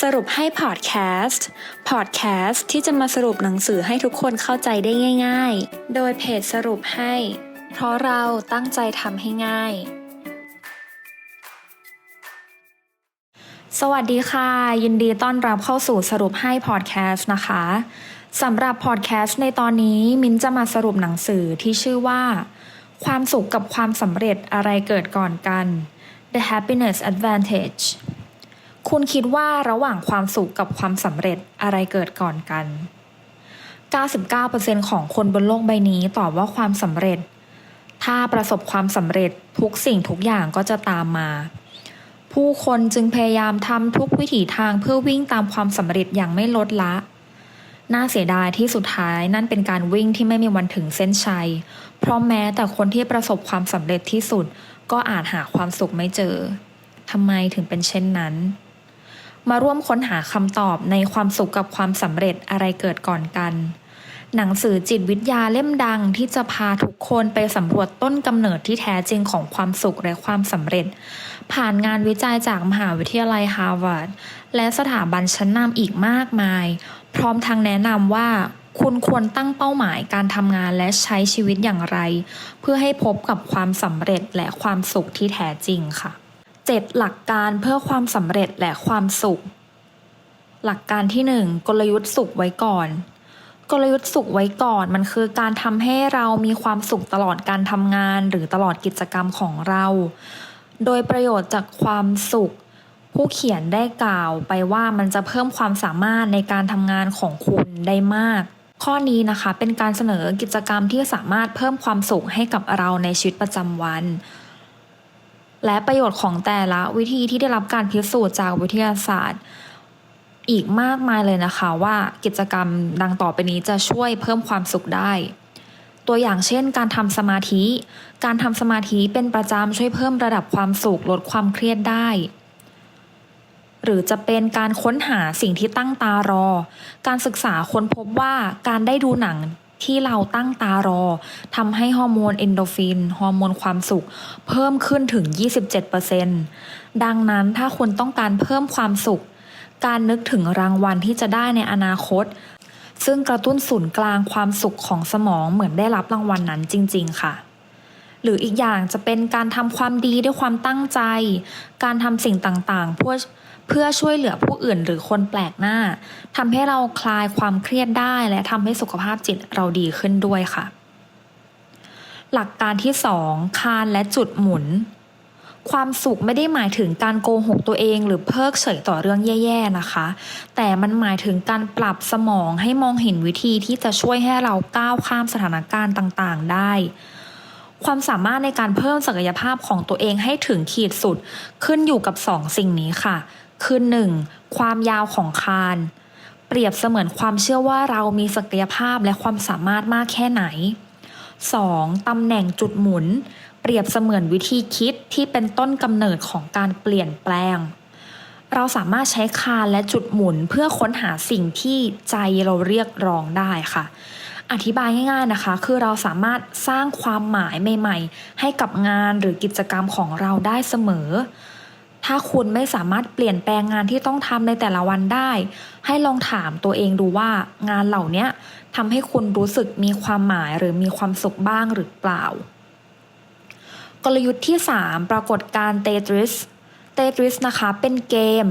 สรุปให้พอดแคสต์ พอดแคสต์ที่จะมาสรุปหนังสือให้ทุกคนเข้าใจได้ง่าย ๆ โดยเพจสรุปให้ เพราะเราตั้งใจทำให้ง่าย สวัสดีค่ะ ยินดีต้อนรับเข้าสู่สรุปให้พอดแคสต์นะคะสำหรับพอดแคสต์ในตอนนี้มินจะมาสรุปหนังสือที่ชื่อว่า ความสุขกับความสำเร็จอะไรเกิดก่อนกัน The Happiness Advantage คุณคิดว่าระหว่างความสุขกับความสำเร็จอะไรเกิดก่อนกัน 99%ของคนบนโลกใบนี้ตอบว่าความสำเร็จ ถ้าประสบความสำเร็จทุกสิ่งทุกอย่างก็จะตามมา ผู้คนจึงพยายามทำทุกวิถีทางเพื่อวิ่งตามความสำเร็จอย่างไม่ลดละ น่าเสียดายที่สุดท้ายนั่นเป็นการวิ่งที่ไม่มีวันถึงเส้นชัย เพราะแม้แต่คนที่ประสบความสำเร็จที่สุด ก็อาจหาความสุขไม่เจอทำไมถึงเป็นเช่นนั้น มาร่วมค้นหาคำตอบในความสุขกับความสำเร็จอะไรเกิดก่อนกัน หนังสือจิตวิทยาเล่มดังที่จะพาทุกคนไปสำรวจต้นกำเนิดที่แท้จริงของความสุขและความสำเร็จ ผ่านงานวิจัยจากมหาวิทยาลัยฮาร์วาร์ดและสถาบันชั้นนำอีกมากมาย พร้อมทั้งแนะนำว่าคุณควรตั้งเป้าหมายการทำงานและใช้ชีวิตอย่างไร เพื่อให้พบกับความสำเร็จและความสุขที่แท้จริงค่ะ 7 หลักการเพื่อความสำเร็จและความสุข หลักการที่ 1 กลยุทธ์สุขไว้ก่อน กลยุทธ์สุขไว้ก่อนมันคือการทำให้เรามีความสุขตลอดการทำงาน หรือตลอดกิจกรรมของเรา โดยประโยชน์จากความสุข ผู้เขียนได้กล่าวไปว่ามันจะเพิ่มความสามารถในการทำงานของคุณได้มาก ข้อนี้นะคะเป็นการเสนอกิจกรรมที่สามารถเพิ่มความสุขให้กับเราในชีวิตประจำวัน และประโยชน์ของแต่ละวิธีที่ได้รับการพิสูจน์จากวิทยาศาสตร์ อีกมากมายเลยนะคะว่ากิจกรรมดังต่อไปนี้จะช่วยเพิ่มความสุขได้ ตัวอย่างเช่น การทำสมาธิ การทำสมาธิเป็นประจำช่วยเพิ่มระดับความสุขลดความเครียดได้หรือจะเป็นการค้นหาสิ่งที่ตั้งตารอ การศึกษาค้นพบว่าการได้ดูหนัง ที่เราตั้งตารอทำให้ฮอร์โมนเอนโดฟินฮอร์โมนความสุข เพิ่มขึ้นถึง 27%ดังนั้นถ้าคุณต้องการเพิ่มความสุข การนึกถึงรางวัลที่จะได้ในอนาคต ซึ่งกระตุ้นศูนย์กลางความสุขของสมองเหมือนได้รับรางวัลนนั้นจริง ๆ ค่ะ หรืออีกอย่างจะเป็นการทำความดีด้วยความตั้งใจ การทำสิ่งต่างๆเพื่อ เพื่อช่วยเหลือผู้อื่นหรือคนแปลกหน้าทำให้เราคลายความเครียดได้และทำให้สุขภาพจิตเราดีขึ้นด้วยค่ะ หลักการที่สองคานและจุดหมุน ความสุขไม่ได้หมายถึงการโกหกตัวเอง หรือเพิกเฉยต่อเรื่องแย่ๆนะคะ แต่มันหมายถึงการปรับสมองให้มองเห็นวิธีที่จะช่วยให้เราก้าวข้ามสถานการณ์ต่างๆ ได้ความสามารถในการเพิ่มศักยภาพของตัวเองให้ถึงขีดสุด ขึ้นอยู่กับสองสิ่งนี้ค่ะ คือหนึ่งความยาวของคาน เปรียบเสมือนความเชื่อว่าเรามีศักยภาพและความสามารถมากแค่ไหน 2. ตำแหน่งจุดหมุน เปรียบเสมือนวิธีคิดที่เป็นต้นกำเนิดของการเปลี่ยนแปลง เราสามารถใช้คานและจุดหมุนเพื่อค้นหาสิ่งที่ใจเราเรียกร้องได้ค่ะ อธิบายง่ายๆนะคะ คือเราสามารถสร้างความหมายใหม่ ๆ ให้กับงานหรือกิจกรรมของเราได้เสมอ ถ้าคุณไม่สามารถเปลี่ยนแปลงงานที่ต้องทำในแต่ละวันได้ ให้ลองถามตัวเองดูว่างานเหล่านี้ทำให้คุณรู้สึกมีความหมายหรือมีความสุขบ้างหรือเปล่า กลยุทธ์ที่ 3 ปรากฏการเตทริสเตทริสนะคะเป็นเกม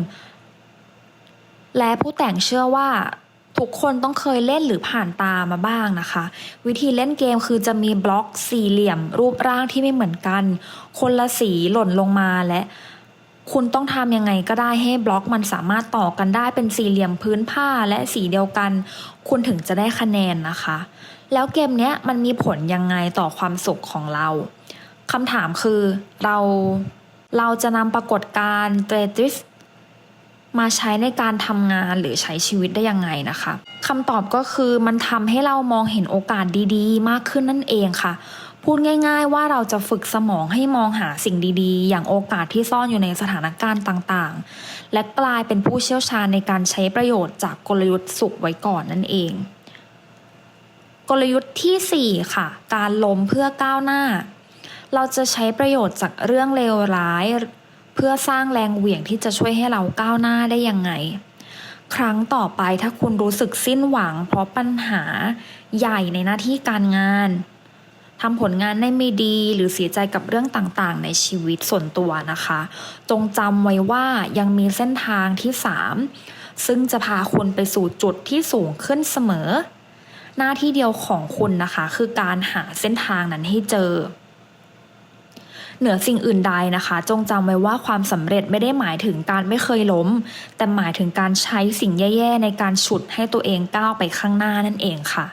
และผู้แต่งเชื่อว่าทุกคนต้องเคยเล่นหรือผ่านตามาบ้างนะคะ วิธีเล่นเกมคือจะมีบล็อกสี่เหลี่ยม รูปร่างที่ไม่เหมือนกัน คนละสีหล่นลงมาและ คุณต้องทำยังไงก็ได้ให้บล็อกมันสามารถต่อกันได้เป็นสี่เหลี่ยมพื้นผ้าและสีเดียวกัน คุณถึงจะได้คะแนนนะคะ แล้วเกมเนี้ยมันมีผลยังไงต่อความสุขของเราคำถามคือเราเราจะนำปรากฏการณ์เตทริสมาใช้ในการทำงานหรือใช้ชีวิตได้ยังไงนะคะคำตอบก็คือมันทำให้เรามองเห็นโอกาสดีๆ มากขึ้นนั่นเองค่ะ พูดง่าย ๆ ว่าเราจะฝึกสมองให้มองหาสิ่งดีๆ อย่างโอกาสที่ซ่อนอยู่ในสถานการณ์ต่างๆ และกลายเป็นผู้เชี่ยวชาญในการใช้ประโยชน์จากกลยุทธ์สุขไว้ก่อนนั่นเอง กลยุทธ์ที่ 4 ค่ะ การล้มเพื่อก้าวหน้า เราจะใช้ประโยชน์จากเรื่องเลวร้าย เพื่อสร้างแรงเหวี่ยงที่จะช่วยให้เราก้าวหน้าได้ยังไง ครั้งต่อไปถ้าคุณรู้สึกสิ้นหวัง เพราะปัญหาใหญ่ในหน้าที่การงาน ทำผลงานได้ไม่ดีหรือเสียใจกับเรื่องต่างๆ ในชีวิตส่วนตัวนะคะ จงจำไว้ว่ายังมีเส้นทางที่ 3 ซึ่งจะพาคุณไปสู่จุดที่สูงขึ้นเสมอ หน้าที่เดียวของคุณนะคะ คือการหาเส้นทางนั้นให้เจอ เหนือสิ่งอื่นใดนะคะ จงจำไว้ว่าความสำเร็จไม่ได้หมายถึงการไม่เคยล้ม แต่หมายถึงการใช้สิ่งแย่ๆในการฉุดให้ตัวเองก้าวไปข้างหน้านั่นเองค่ะ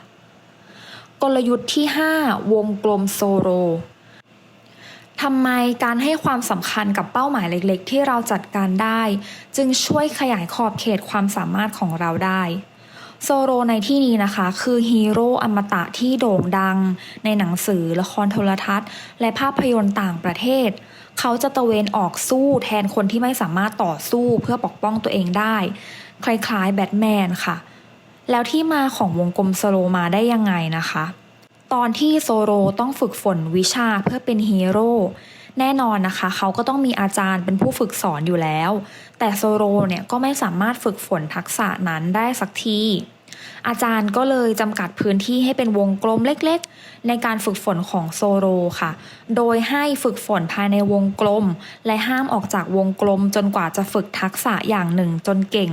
กลยุทธ์ที่ 5 วงกลมโซโรทำไมการให้ความสำคัญกับเป้าหมายเล็กๆ ที่เราจัดการได้ จึงช่วยขยายขอบเขตความสามารถของเราได้โซโรในที่นี้นะคะคือฮีโร่อมตะที่โด่งดัง ในหนังสือละครโทรทัศน์ และภาพยนตร์ต่างประเทศ เขาจะตะเวนออกสู้แทนคนที่ไม่สามารถต่อสู้เพื่อปกป้องตัวเองได้ คล้ายๆแบทแมนค่ะ แล้วที่มาของวงกลมโซโลมาได้ยังไงนะคะ ตอนที่โซโรต้องฝึกฝนวิชาเพื่อเป็นฮีโร่แน่นอนนะคะ เขาก็ต้องมีอาจารย์เป็นผู้ฝึกสอนอยู่แล้ว แต่โซโรเนี่ยก็ไม่สามารถฝึกฝนทักษะนั้นได้สักที อาจารย์ก็เลยจำกัดพื้นที่ให้เป็นวงกลมเล็กๆ ในการฝึกฝนของโซโรค่ะ โดยให้ฝึกฝนภายในวงกลม และห้ามออกจากวงกลมจนกว่าจะฝึกทักษะอย่างหนึ่งจนเก่ง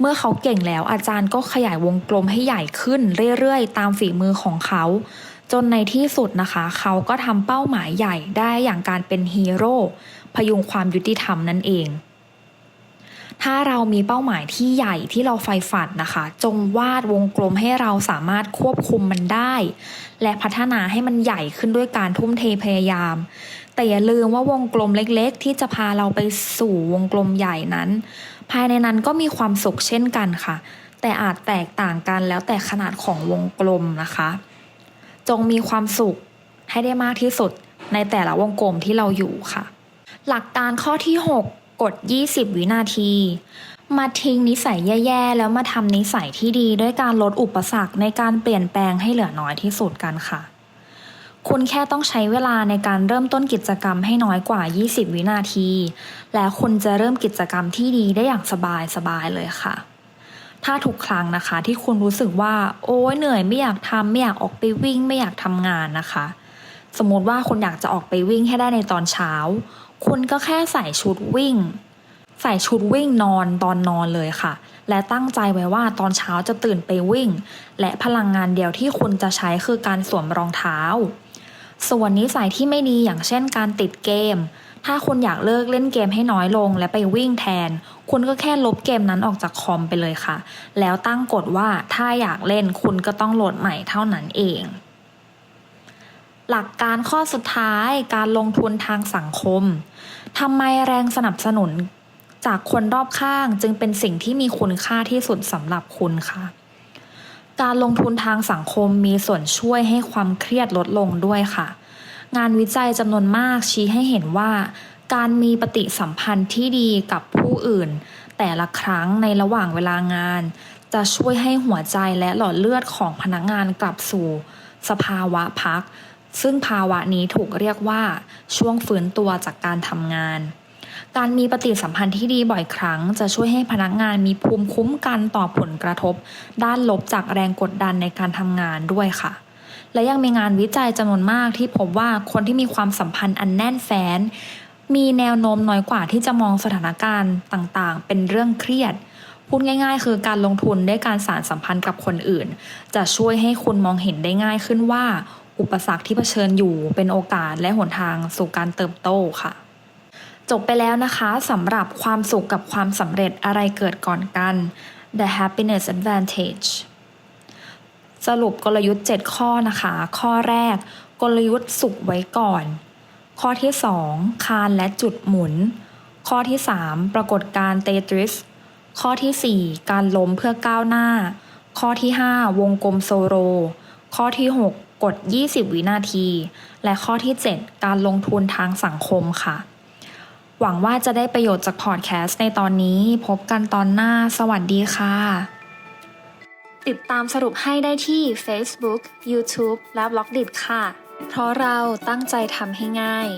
เมื่อเขาเก่งแล้วอาจารย์ก็ขยายวงกลมให้ใหญ่ขึ้นเรื่อยๆ ตามฝีมือของเขา จนในที่สุดนะคะ เขาก็ทำเป้าหมายใหญ่ได้อย่างการเป็นฮีโร่พยุงความยุติธรรมนั่นเอง ถ้าเรามีเป้าหมายที่ใหญ่ที่เราใฝ่ฝันนะคะ จงวาดวงกลมให้เราสามารถควบคุมมันได้ และพัฒนาให้มันใหญ่ขึ้นด้วยการทุ่มเทพยายาม แต่อย่าลืมว่าวงกลมเล็กๆ ที่จะพาเราไปสู่วงกลมใหญ่นั้น ภายในนั้นก็มีความสุขเช่นกันค่ะ แต่อาจแตกต่างกันแล้วแต่ขนาดของวงกลมนะคะ จงมีความสุขให้ได้มากที่สุดในแต่ละวงกลมที่เราอยู่ค่ะ หลักการข้อที่ 6 กด 20 วินาที มาทิ้งนิสัยแย่ๆ แล้วมาทำนิสัยที่ดีด้วยการลดอุปสรรคในการเปลี่ยนแปลงให้เหลือน้อยที่สุดกันค่ะ คุณแค่ต้องใช้เวลาในการเริ่มต้นกิจกรรมให้น้อยกว่า 20 วินาที แล้วคุณจะเริ่มกิจกรรมที่ดีได้อย่างสบายๆเลยค่ะ ถ้าทุกครั้งนะคะ ที่คุณรู้สึกว่า โอ้ยเหนื่อยไม่อยากทำไม่อยากออกไปวิ่ง ไม่อยากทำงานนะคะ สมมติว่าคุณอยากจะออกไปวิ่งให้ได้ในตอนเช้า คุณก็แค่ใส่ชุดวิ่ง ใส่ชุดวิ่งนอนตอนนอนเลยค่ะและตั้งใจไว้ว่าตอนเช้าจะตื่นไปวิ่ง และพลังงานเดียวที่คุณจะใช้คือการสวมรองเท้า ส่วนนิสัยที่ไม่ดีอย่างเช่นการติดเกม ถ้าคุณอยากเลิกเล่นเกมให้น้อยลงและไปวิ่งแทน คุณก็แค่ลบเกมนั้นออกจากคอมไปเลยค่ะ แล้วตั้งกฎว่าถ้าอยากเล่นคุณก็ต้องโหลดใหม่เท่านั้นเอง หลักการข้อสุดท้ายการลงทุนทางสังคมทำไมแรงสนับสนุนจากคนรอบข้างจึงเป็นสิ่งที่มีคุณค่าที่สุดสำหรับคุณค่ะ การลงทุนทางสังคมมีส่วนช่วยให้ความเครียดลดลงด้วยค่ะ งานวิจัยจำนวนมากชี้ให้เห็นว่า การมีปฏิสัมพันธ์ที่ดีกับผู้อื่น แต่ละครั้งในระหว่างเวลางาน จะช่วยให้หัวใจและหลอดเลือดของพนักงานกลับสู่ สภาวะพัก ซึ่งภาวะนี้ถูกเรียกว่า ช่วงฟื้นตัวจากการทำงาน การมีปฏิสัมพันธ์ที่ดีบ่อยครั้ง จะช่วยให้พนักงานมีภูมิคุ้มกันต่อผลกระทบ ด้านลบจากแรงกดดันในการทำงานด้วยค่ะ และยังมีงานวิจัยจำนวนมากที่พบว่าคนที่มีความสัมพันธ์อันแน่นแฟ้น มีแนวโน้มน้อยกว่าที่จะมองสถานการณ์ต่างๆ เป็นเรื่องเครียดพูดง่ายๆ คือการลงทุนด้วยการสารสัมพันธ์กับคนอื่น จะช่วยให้คุณมองเห็นได้ง่ายขึ้นว่า อุปสรรคที่เผชิญอยู่เป็นโอกาสและหนทางสู่การเติบโตค่ะ จบไปแล้วนะคะสำหรับความสุขกับความสำเร็จอะไรเกิดก่อนกัน The Happiness Advantage สรุปกลยุทธ์ 7 ข้อนะคะ ข้อแรก กลยุทธ์สุขไว้ก่อน ข้อที่ 2 คานและจุดหมุน ข้อที่ 3 ปรากฏการเตทริส ข้อที่ 4 การล้มเพื่อก้าวหน้า ข้อที่ 5 วงกลมโซโร ข้อที่ 6 กด 20 วินาที และข้อที่ 7 การลงทุนทางสังคมค่ะ หวังว่าจะได้ประโยชน์จากพอดแคสต์ในตอนนี้ พบกันตอนหน้า สวัสดีค่ะ ติดตามสรุปให้ได้ที่ Facebook, YouTube และ b ล็อกดิค่ะ เพราะเราตั้งใจทำให้ง่าย